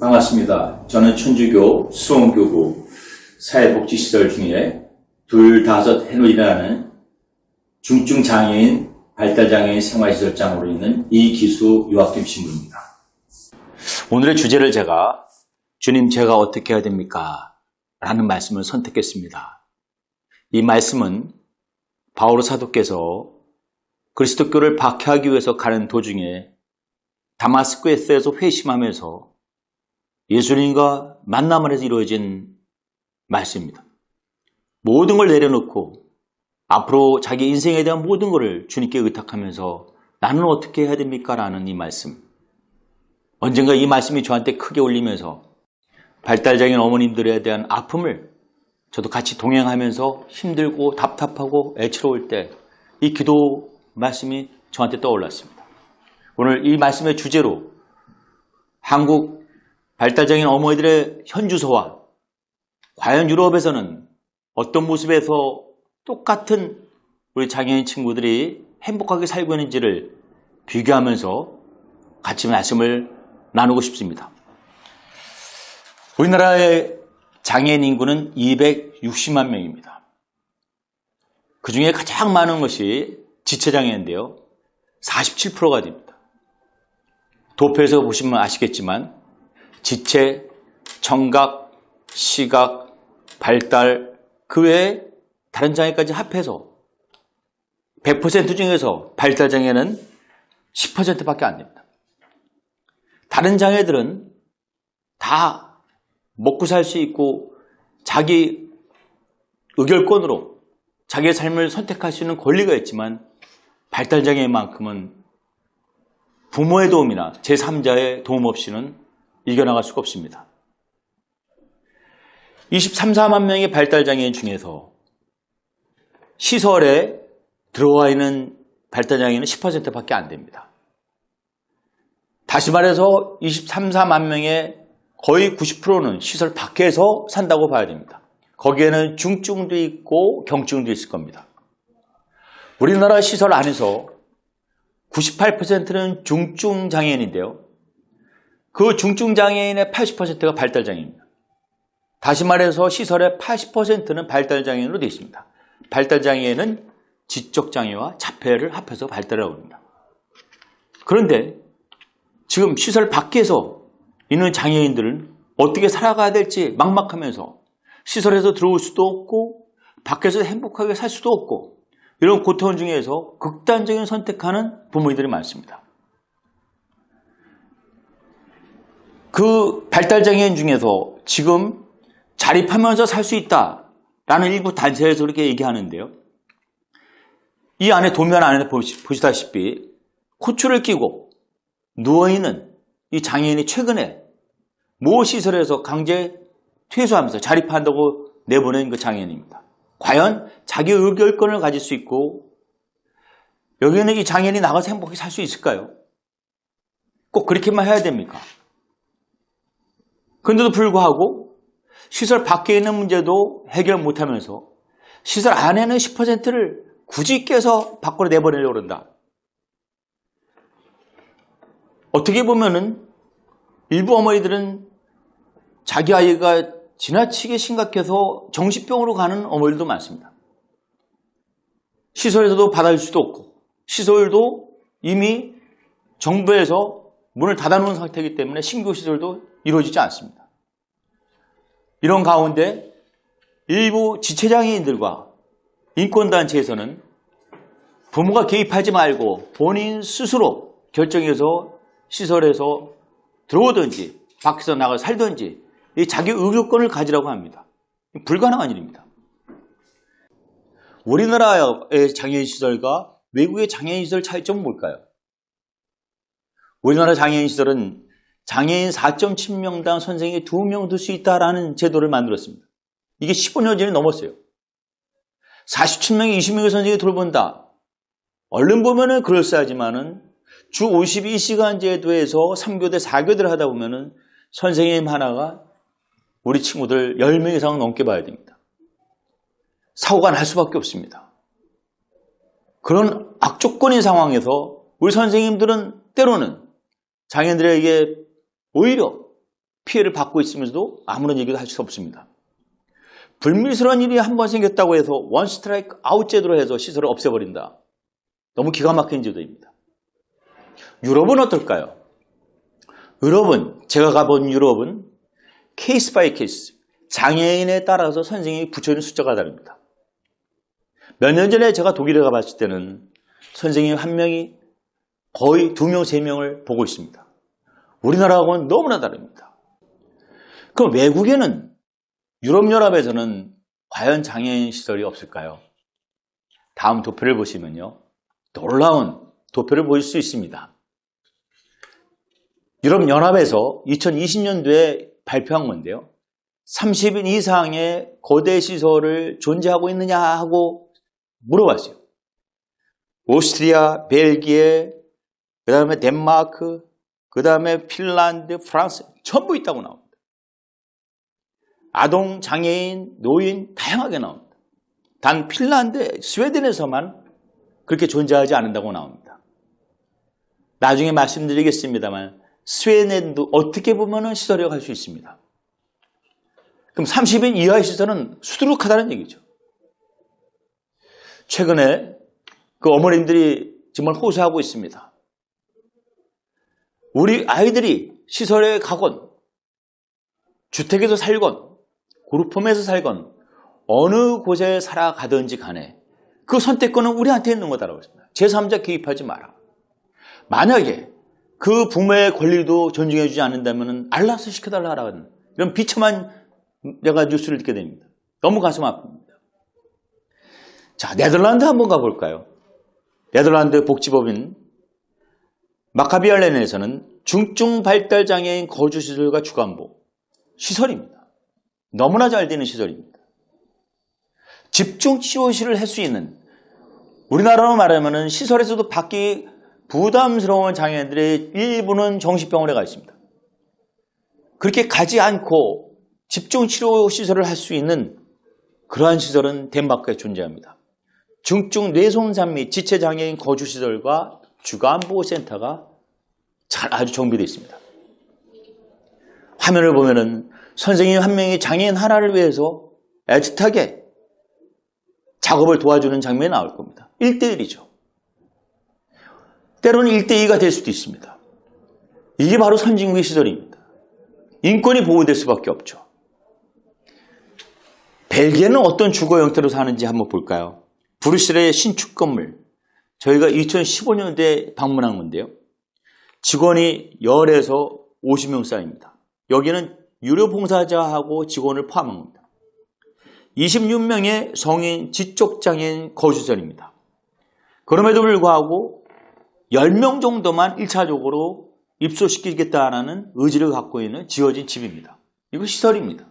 반갑습니다. 저는 천주교 수원교구 사회복지시설 중에 둘, 다섯 해노이라는 중증장애인, 발달장애인 생활시설장으로 있는 이기수 유학김 신부입니다. 오늘의 주제를 제가 주님 제가 어떻게 해야 됩니까? 라는 말씀을 선택했습니다. 이 말씀은 바오로 사도께서 그리스도교를 박해하기 위해서 가는 도중에 다마스크에서 회심하면서 예수님과 만남을 해서 이루어진 말씀입니다. 모든 걸 내려놓고 앞으로 자기 인생에 대한 모든 것을 주님께 의탁하면서 나는 어떻게 해야 됩니까? 라는 이 말씀. 언젠가 이 말씀이 저한테 크게 울리면서 발달장애인 어머님들에 대한 아픔을 저도 같이 동행하면서 힘들고 답답하고 애처로울 때 이 기도 말씀이 저한테 떠올랐습니다. 오늘 이 말씀의 주제로 한국 발달장애인 어머니들의 현주소와 과연 유럽에서는 어떤 모습에서 똑같은 우리 장애인 친구들이 행복하게 살고 있는지를 비교하면서 같이 말씀을 나누고 싶습니다. 우리나라의 장애인 인구는 260만 명입니다. 그 중에 가장 많은 것이 지체장애인데요. 47%가 됩니다. 도표에서 보시면 아시겠지만 지체, 청각, 시각, 발달, 그 외에 다른 장애까지 합해서 100% 중에서 발달 장애는 10%밖에 안 됩니다. 다른 장애들은 다 먹고 살 수 있고 자기 의결권으로 자기의 삶을 선택할 수 있는 권리가 있지만 발달 장애만큼은 부모의 도움이나 제3자의 도움 없이는 이겨나갈 수가 없습니다. 23, 4만 명의 발달장애인 중에서 시설에 들어와 있는 발달장애인은 10%밖에 안 됩니다. 다시 말해서 23, 4만 명의 거의 90%는 시설 밖에서 산다고 봐야 됩니다. 거기에는 중증도 있고 경증도 있을 겁니다. 우리나라 시설 안에서 98%는 중증 장애인인데요. 그 중증 장애인의 80%가 발달 장애입니다. 다시 말해서 시설의 80%는 발달 장애인으로 되어 있습니다. 발달 장애는 지적 장애와 자폐를 합해서 발달하고 합니다. 그런데 지금 시설 밖에서 있는 장애인들은 어떻게 살아가야 될지 막막하면서 시설에서 들어올 수도 없고 밖에서 행복하게 살 수도 없고 이런 고통 중에서 극단적인 선택하는 부모님들이 많습니다. 그 발달장애인 중에서 지금 자립하면서 살 수 있다라는 일부 단체에서 그렇게 얘기하는데요. 이 안에 도면 안에 보시다시피 코츠를 끼고 누워있는 이 장애인이 최근에 모 시설에서 강제 퇴소하면서 자립한다고 내보낸 그 장애인입니다. 과연 자기 의결권을 가질 수 있고 여기는 이 장애인이 나가서 행복하게 살수 있을까요? 꼭 그렇게만 해야 됩니까? 그런데도 불구하고 시설 밖에 있는 문제도 해결 못하면서 시설 안에는 10%를 굳이 깨서 밖으로 내보내려고 그런다. 어떻게 보면은 일부 어머니들은 자기 아이가 지나치게 심각해서 정신병으로 가는 어머니들도 많습니다. 시설에서도 받아줄 수도 없고 시설도 이미 정부에서 문을 닫아놓은 상태이기 때문에 신규 시설도 이루어지지 않습니다. 이런 가운데 일부 지체장애인들과 인권단체에서는 부모가 개입하지 말고 본인 스스로 결정해서 시설에서 들어오든지 밖에서 나가 살든지 자기 의료권을 가지라고 합니다. 불가능한 일입니다. 우리나라의 장애인 시설과 외국의 장애인 시설 차이점은 뭘까요? 우리나라 장애인 시설은 장애인 4.7명당 선생이 2명 둘 수 있다라는 제도를 만들었습니다. 이게 15년 전에 넘었어요. 47명이 20명의 선생이 돌본다. 얼른 보면은 그럴싸하지만은 주 52시간 제도에서 3교대, 4교대를 하다 보면은 선생님 하나가 우리 친구들 10명 이상 넘게 봐야 됩니다. 사고가 날 수밖에 없습니다. 그런 악조건인 상황에서 우리 선생님들은 때로는 장애인들에게 오히려 피해를 받고 있으면서도 아무런 얘기도 할 수 없습니다. 불미스러운 일이 한 번 생겼다고 해서 원 스트라이크 아웃 제도로 해서 시설을 없애버린다. 너무 기가 막힌 제도입니다. 유럽은 어떨까요? 유럽은 제가 가본 유럽은 케이스 바이 케이스 장애인에 따라서 선생님이 붙여있는 숫자가 다릅니다. 몇 년 전에 제가 독일에 가봤을 때는 선생님 한 명이 거의 두 명, 세 명을 보고 있습니다. 우리나라하고는 너무나 다릅니다. 그럼 외국에는 유럽연합에서는 과연 장애인 시설이 없을까요? 다음 도표를 보시면요. 놀라운 도표를 보실 수 있습니다. 유럽연합에서 2020년도에 발표한 건데요. 30인 이상의 거대 시설을 존재하고 있느냐 하고 물어봤어요. 오스트리아, 벨기에, 그 다음에 덴마크, 그 다음에 핀란드, 프랑스 전부 있다고 나옵니다. 아동, 장애인, 노인 다양하게 나옵니다. 단 핀란드, 스웨덴에서만 그렇게 존재하지 않는다고 나옵니다. 나중에 말씀드리겠습니다만 스웨덴도 어떻게 보면 시설이라고 할 수 있습니다. 그럼 30인 이하의 시설은 수두룩하다는 얘기죠. 최근에 그 어머님들이 정말 호소하고 있습니다. 우리 아이들이 시설에 가건, 주택에서 살건, 그룹홈에서 살건, 어느 곳에 살아가든지 간에 그 선택권은 우리한테 있는 거다라고 했습니다. 제3자 개입하지 마라. 만약에 그 부모의 권리도 존중해주지 않는다면 알라서 시켜달라는 이런 비참한 내가 뉴스를 듣게 됩니다. 너무 가슴 아픕니다. 자, 네덜란드 한번 가볼까요? 네덜란드 복지법인 마카비알렌에서는 중증 발달 장애인 거주 시설과 주간보 시설입니다. 너무나 잘 되는 시설입니다. 집중 치료실을 할 수 있는 우리나라로 말하면 시설에서도 받기 부담스러운 장애인들의 일부는 정신병원에 가 있습니다. 그렇게 가지 않고 집중 치료 시설을 할 수 있는 그러한 시설은 덴마크에 존재합니다. 중증 뇌손상 및 지체장애인 거주시설과 주간보호센터가 잘 아주 정비되어 있습니다. 화면을 보면은 선생님 한 명이 장애인 하나를 위해서 애틋하게 작업을 도와주는 장면이 나올 겁니다. 1대1이죠. 때로는 1대2가 될 수도 있습니다. 이게 바로 선진국의 시설입니다. 인권이 보호될 수밖에 없죠. 벨기에는 어떤 주거 형태로 사는지 한번 볼까요? 브루셀의 신축 건물. 저희가 2015년도에 방문한 건데요. 직원이 10에서 50명 사이입니다. 여기는 유료 봉사자하고 직원을 포함한 겁니다. 26명의 성인 지적장애인 거주설입니다. 그럼에도 불구하고 10명 정도만 1차적으로 입소시키겠다는 의지를 갖고 있는 지어진 집입니다. 이거 시설입니다.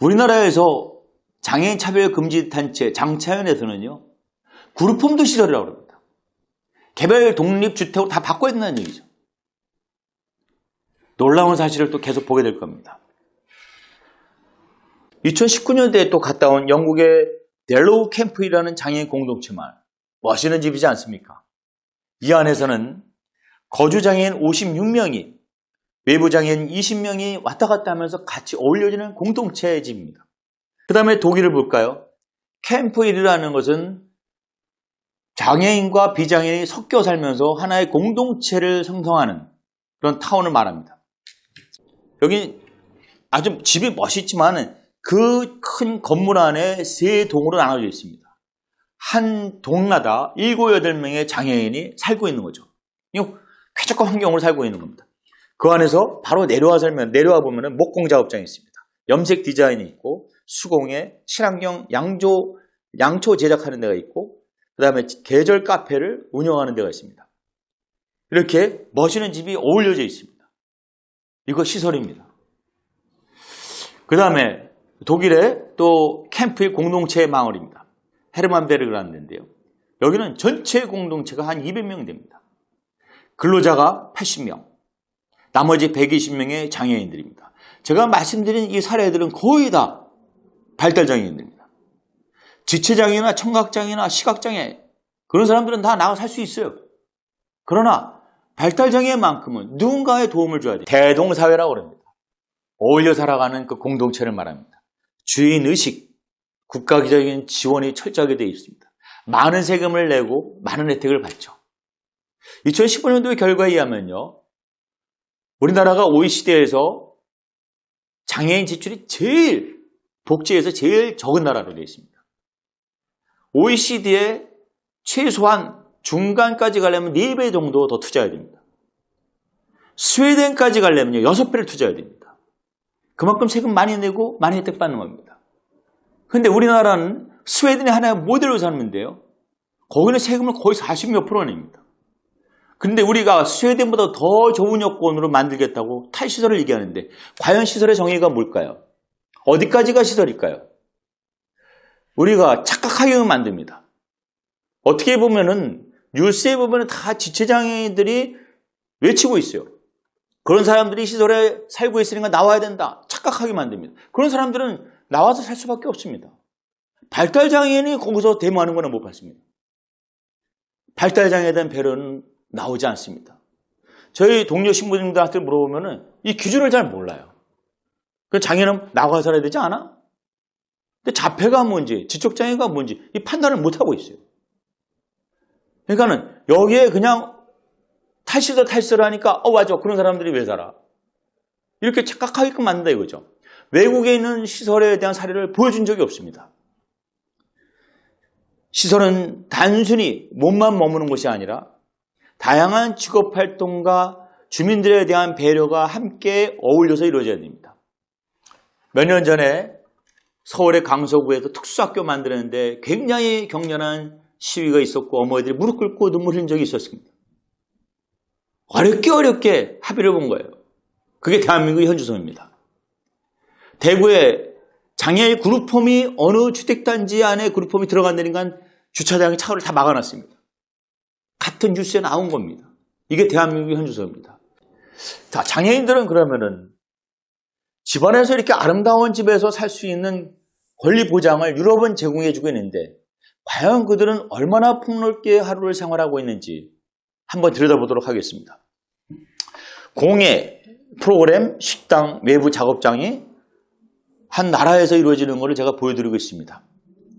우리나라에서 장애인 차별 금지 단체 장차연에서는요. 그룹홈도 시설이라고 합니다. 개별 독립주택으로 다 바꿔야 된다는 얘기죠. 놀라운 사실을 또 계속 보게 될 겁니다. 2019년도에 또 갔다 온 영국의 델로우 캠프이라는 장애인 공동체만 멋있는 집이지 않습니까? 이 안에서는 거주장애인 56명이 외부장애인 20명이 왔다 갔다 하면서 같이 어울려지는 공동체의 집입니다. 그 다음에 독일을 볼까요? 캠프1이라는 것은 장애인과 비장애인이 섞여 살면서 하나의 공동체를 형성하는 그런 타운을 말합니다. 여기 아주 집이 멋있지만 그 큰 건물 안에 세 동으로 나눠져 있습니다. 한 동마다 7, 8명의 장애인이 살고 있는 거죠. 쾌적한 환경으로 살고 있는 겁니다. 그 안에서 바로 내려와 살면 내려와 보면은 목공 작업장이 있습니다. 염색 디자인이 있고 수공예, 친환경 양조 양초 제작하는 데가 있고 그 다음에 계절 카페를 운영하는 데가 있습니다. 이렇게 멋있는 집이 어울려져 있습니다. 이거 시설입니다. 그 다음에 독일의 또 캠프의 공동체 마을입니다. 헤르만 베르그라는 데인데요. 여기는 전체 공동체가 한 200명 됩니다. 근로자가 80명, 나머지 120명의 장애인들입니다. 제가 말씀드린 이 사례들은 거의 다 발달 장애인들입니다. 지체장애나 청각장애나 시각장애 그런 사람들은 다 나가 살 수 있어요. 그러나 발달장애만큼은 누군가의 도움을 줘야 돼요. 대동사회라고 그럽니다. 어울려 살아가는 그 공동체를 말합니다. 주인의식, 국가적인 지원이 철저하게 되어 있습니다. 많은 세금을 내고 많은 혜택을 받죠. 2015년도의 결과에 의하면요. 우리나라가 OECD에서 장애인 지출이 제일 복지에서 제일 적은 나라로 되어 있습니다. OECD에 최소한 중간까지 가려면 4배 정도 더 투자해야 됩니다. 스웨덴까지 가려면요. 6배를 투자해야 됩니다. 그만큼 세금 많이 내고 많이 혜택 받는 겁니다. 근데 우리나라는 스웨덴이 하나의 모델로 삼는데요. 거기는 세금을 거의 40몇 프로 냅니다. 그런데 우리가 스웨덴보다 더 좋은 여건으로 만들겠다고 탈시설을 얘기하는데 과연 시설의 정의가 뭘까요? 어디까지가 시설일까요? 우리가 착각하게 만듭니다. 어떻게 보면은 뉴스에 보면은 다 지체장애인들이 외치고 있어요. 그런 사람들이 시설에 살고 있으니까 나와야 된다. 착각하게 만듭니다. 그런 사람들은 나와서 살 수밖에 없습니다. 발달장애인이 거기서 데모하는 거는 못 봤습니다. 발달장애에 대한 배려는 나오지 않습니다. 저희 동료 신부님들한테 물어보면 은 이 기준을 잘 몰라요. 그 장애는 나와 살아야 되지 않아? 근데 자폐가 뭔지, 지적장애가 뭔지 이 판단을 못 하고 있어요. 그러니까는 여기에 그냥 탈시설 하니까 어 맞아 그런 사람들이 왜 살아? 이렇게 착각하게끔 만든다 이거죠. 외국에 있는 시설에 대한 사례를 보여준 적이 없습니다. 시설은 단순히 몸만 머무는 것이 아니라 다양한 직업 활동과 주민들에 대한 배려가 함께 어울려서 이루어져야 됩니다. 몇 년 전에 서울의 강서구에서 특수학교 만드는데 굉장히 격렬한 시위가 있었고 어머니들이 무릎 꿇고 눈물 흘린 적이 있었습니다. 어렵게 어렵게 합의를 본 거예요. 그게 대한민국의 현주소입니다. 대구에 장애인 그룹홈이 어느 주택단지 안에 그룹홈이 들어간다니까 주차장에 차를 다 막아놨습니다. 같은 뉴스에 나온 겁니다. 이게 대한민국의 현주소입니다. 자, 장애인들은 그러면은 집안에서 이렇게 아름다운 집에서 살 수 있는 권리 보장을 유럽은 제공해주고 있는데 과연 그들은 얼마나 폭넓게 하루를 생활하고 있는지 한번 들여다보도록 하겠습니다. 공예, 프로그램, 식당, 외부 작업장이 한 나라에서 이루어지는 것을 제가 보여드리고 있습니다.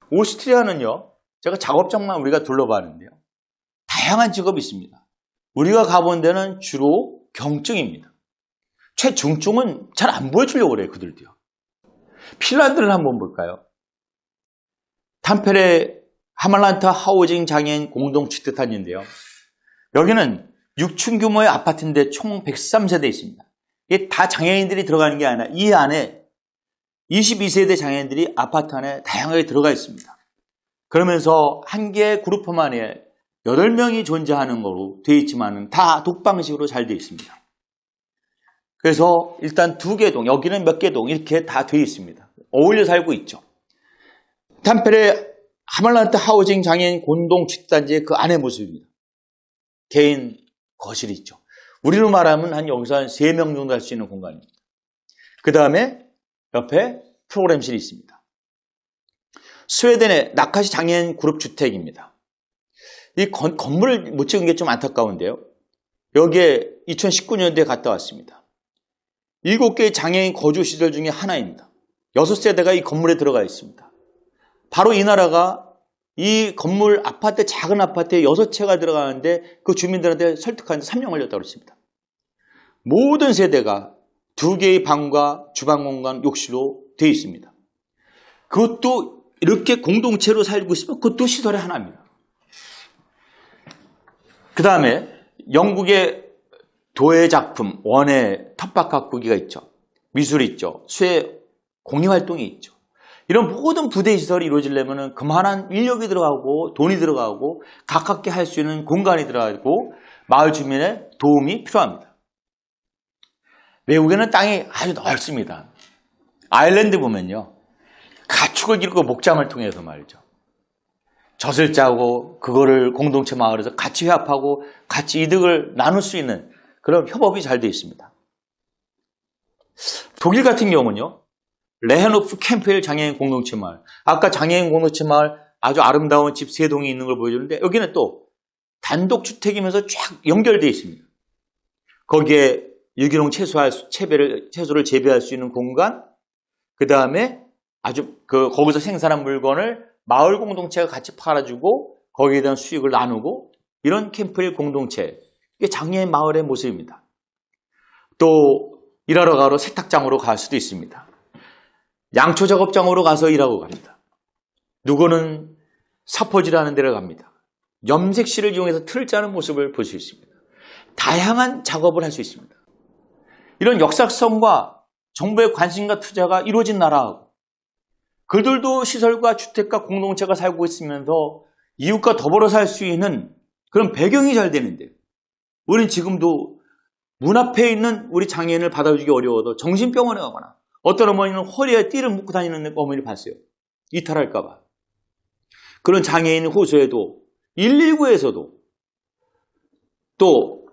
오스트리아는요, 제가 작업장만 우리가 둘러봤는데요. 다양한 직업이 있습니다. 우리가 가본 데는 주로 경증입니다. 최중증은 잘 안 보여주려고 그래요, 그들도요. 핀란드를 한번 볼까요? 탐페레 하말란타 하우징 장애인 공동주택단지인데요. 여기는 6층 규모의 아파트인데 총 103세대 있습니다. 이게 다 장애인들이 들어가는 게 아니라 이 안에 22세대 장애인들이 아파트 안에 다양하게 들어가 있습니다. 그러면서 한 개의 그룹홈 안에 8명이 존재하는 거로 되어 있지만 다 독방식으로 잘 되어 있습니다. 그래서 일단 두 개 동, 여기는 몇 개 동 이렇게 다 되어 있습니다. 어울려 살고 있죠. 탐페레 하말란트 하우징 장애인 공동주택단지의 그 안의 모습입니다. 개인 거실이 있죠. 우리로 말하면 한 여기서 한 3명 정도 할 수 있는 공간입니다. 그 다음에 옆에 프로그램실이 있습니다. 스웨덴의 나카시 장애인 그룹 주택입니다. 이 건, 건물을 못 찍은 게 좀 안타까운데요. 여기에 2019년도에 갔다 왔습니다. 7개의 장애인 거주 시설 중에 하나입니다. 6세대가 이 건물에 들어가 있습니다. 바로 이 나라가 이 건물 아파트, 작은 아파트에 6채가 들어가는데 그 주민들한테 설득하는데 3년 걸렸다고 그랬습니다. 모든 세대가 두 개의 방과 주방 공간, 욕실로 되어 있습니다. 그것도 이렇게 공동체로 살고 있으면 그것도 시설의 하나입니다. 그 다음에 영국의 도예 작품, 원의 텃밭 가꾸기가 있죠. 미술이 있죠. 수의 공익활동이 있죠. 이런 모든 부대 시설이 이루어지려면 그만한 인력이 들어가고 돈이 들어가고 가깝게 할 수 있는 공간이 들어가고 마을 주민의 도움이 필요합니다. 외국에는 땅이 아주 넓습니다. 아일랜드 보면요. 가축을 기르고 목장을 통해서 말이죠. 젖을 짜고 그거를 공동체 마을에서 같이 회합하고 같이 이득을 나눌 수 있는 그런 협업이 잘 되어 있습니다. 독일 같은 경우는요. 레헤노프 캠프엘 장애인 공동체 마을. 아까 장애인 공동체 마을 아주 아름다운 집 세 동이 있는 걸 보여주는데 여기는 또 단독 주택이면서 쫙 연결되어 있습니다. 거기에 유기농 채소할 수- 채배를, 채소를 재배할 수 있는 공간, 그 다음에 아주 그 거기서 생산한 물건을 마을 공동체가 같이 팔아주고 거기에 대한 수익을 나누고 이런 캠프일 공동체 이게 장애인 마을의 모습입니다. 또 일하러 가러 세탁장으로 갈 수도 있습니다. 양초 작업장으로 가서 일하고 갑니다. 누구는 사포질하는 데를 갑니다. 염색실을 이용해서 틀을 짜는 모습을 볼 수 있습니다. 다양한 작업을 할 수 있습니다. 이런 역사성과 정부의 관심과 투자가 이루어진 나라하고 그들도 시설과 주택과 공동체가 살고 있으면서 이웃과 더불어 살 수 있는 그런 배경이 잘 되는데 우리는 지금도 문 앞에 있는 우리 장애인을 받아주기 어려워도 정신병원에 가거나 어떤 어머니는 허리에 띠를 묶고 다니는 어머니를 봤어요. 이탈할까봐. 그런 장애인 호소에도 119에서도 또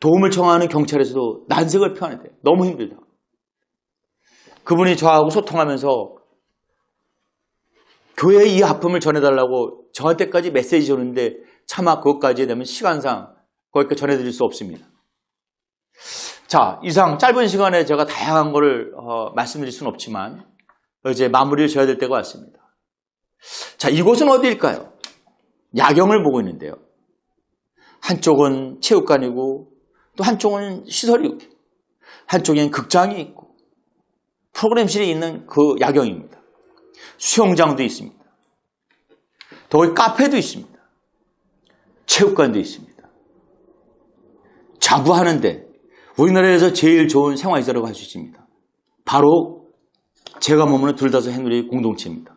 도움을 청하는 경찰에서도 난색을 표하는데 너무 힘들다. 그분이 저하고 소통하면서 교회에 이 아픔을 전해달라고 저한테까지 메시지 줬는데 차마 그것까지 되면 시간상 거기까지 전해드릴 수 없습니다. 자, 이상 짧은 시간에 제가 다양한 거를 어, 말씀드릴 수는 없지만 이제 마무리를 지어야 될 때가 왔습니다. 자, 이곳은 어디일까요? 야경을 보고 있는데요. 한쪽은 체육관이고 또 한쪽은 시설이고 한쪽엔 극장이 있고 프로그램실이 있는 그 야경입니다. 수영장도 있습니다. 더위 카페도 있습니다. 체육관도 있습니다. 자부하는데 우리나라에서 제일 좋은 생활시설이라고 할 수 있습니다. 바로 제가 머무는 둘다섯 해누리 공동체입니다.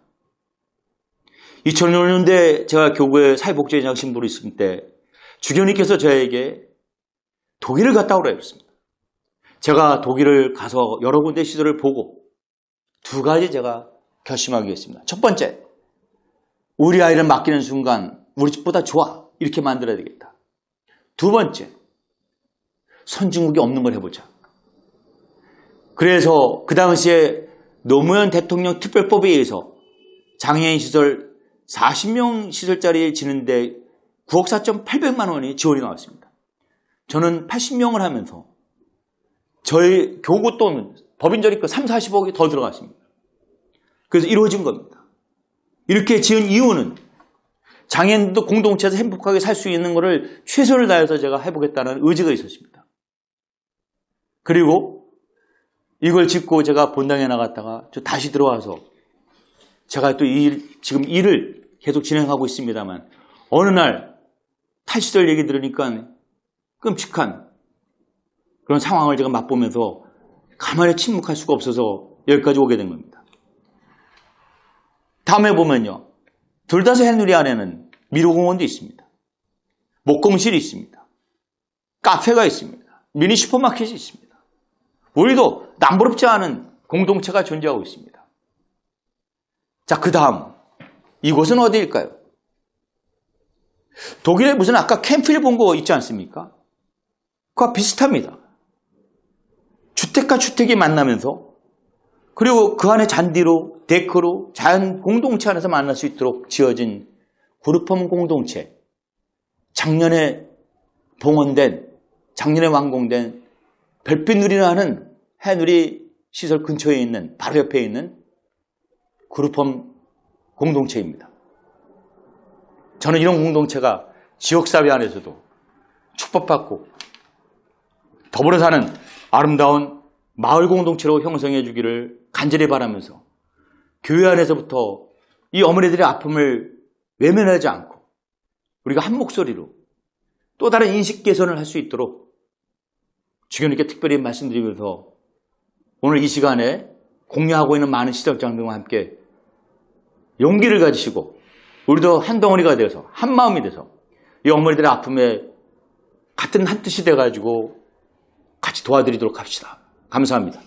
2005년대 제가 교구에 사회복지회장 신부로 있을 때 주교님께서 저에게 독일을 갔다 오라 했습니다. 제가 독일을 가서 여러 군데 시설을 보고 두 가지 제가 결심하게 했습니다. 첫 번째, 우리 아이를 맡기는 순간 우리 집보다 좋아 이렇게 만들어야 되겠다. 두 번째, 선진국이 없는 걸 해보자. 그래서 그 당시에 노무현 대통령 특별법에 의해서 장애인 시설 40명 시설짜리 지는데 9억 4,800만 원이 지원이 나왔습니다. 저는 80명을 하면서 저희 교구 돈 법인절이 그 3, 40억이 더 들어갔습니다. 그래서 이루어진 겁니다. 이렇게 지은 이유는 장애인도 공동체에서 행복하게 살 수 있는 것을 최선을 다해서 제가 해보겠다는 의지가 있었습니다. 그리고 이걸 짓고 제가 본당에 나갔다가 저 다시 들어와서 제가 또이 일, 지금 일을 계속 진행하고 있습니다만 어느 날 탈시설 얘기 들으니까 끔찍한 그런 상황을 제가 맛보면서 가만히 침묵할 수가 없어서 여기까지 오게 된 겁니다. 다음에 보면요. 둘다섯 해누리 안에는 미로공원도 있습니다. 목공실이 있습니다. 카페가 있습니다. 미니 슈퍼마켓이 있습니다. 우리도 남부럽지 않은 공동체가 존재하고 있습니다. 자, 그 다음. 이곳은 어디일까요? 독일에 무슨 아까 캠프를 본거 있지 않습니까? 그와 비슷합니다. 주택과 주택이 만나면서 그리고 그 안에 잔디로 데크로 자연 공동체 안에서 만날 수 있도록 지어진 그룹홈 공동체 작년에 봉헌된 작년에 완공된 별빛 누리라는 해누리 시설 근처에 있는 바로 옆에 있는 그룹홈 공동체입니다. 저는 이런 공동체가 지역사회 안에서도 축복받고 더불어 사는 아름다운 마을 공동체로 형성해 주기를 간절히 바라면서 교회 안에서부터 이 어머니들의 아픔을 외면하지 않고 우리가 한 목소리로 또 다른 인식 개선을 할 수 있도록 주교님께 특별히 말씀드리면서 오늘 이 시간에 공유하고 있는 많은 시설장들과 함께 용기를 가지시고 우리도 한 덩어리가 되어서 한 마음이 돼서 이 어머니들의 아픔에 같은 한 뜻이 돼가지고 같이 도와드리도록 합시다. 감사합니다.